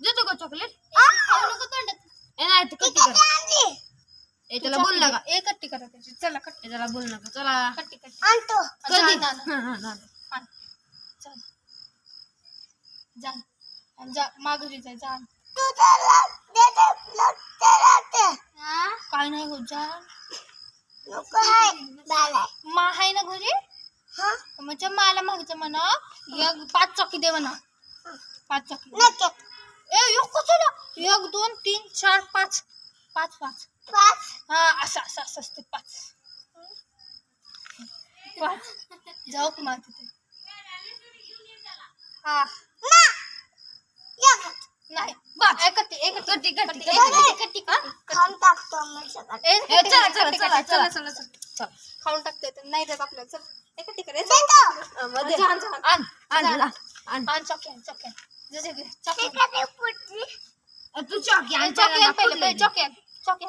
देतो का चॉकलेट खाऊ नको तोंडात. ए नाही तू कट्टी कर. ए त्याला बोल नका ए कट्टी करा त्याची. चला कट्टी. ए त्याला बोल नका चला. कट्टी कट्टी. आणतो. कधी जा, जा, हा, हा, जा. आण. चल. जा. आण, जा. माघारी जाय जा. आण. तू त्याला देते लवकर राहते. काय नाही होत जा. मा आहे ना घरी? हा? म्हणजे मला मागचं म्हणा. एक पाच चौकी दे म्हणा. पाच चौकी नक्की ए एक एक दोन तीन चार पाच. पाच पाच. पाच. हा असं असं असं असते. पाच. पाच. जाऊ का मला तिथे हा. नाही. खाऊन टाकतो. नाही देत आपल्याला. चल. जा, जा. आण आण आण, आण आण चॉकी जसे ए, तू चॉकी आण चॉकी त्याला पहिले. पहिले चॉकी चॉकी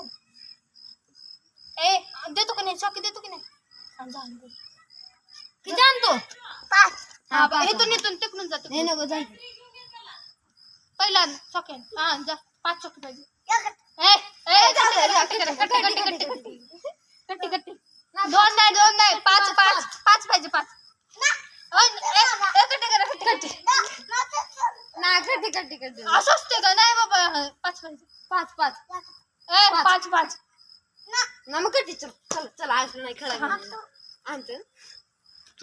ए देतो का नाही चॉकी देतो की नाही आण, जा, आण, दे. किती आणतो पाच हा बा, पाच. इथून इथून तिकडून जातो नाही नको जाय पहिला आण, चॉकी आण. हा आण, जा पाच चॉकी पाहिजे ए ए कट्टी करा, कट्टी करा, कट्टी कट्टी कट्टी कट्टी कट्टी दोन नाही दोन नाही पाच पाच पाच पाहिजे पाच ओय, ए, ए, कट्टी करा कट्टी कट्टी कट्टी कट्टी कट्टी असं असते का? नाही बाबा. पाच पाहिजे पाच पाच. ए पाच. पाच ना मग चल चल चल आज नाही खेळायला. आणतो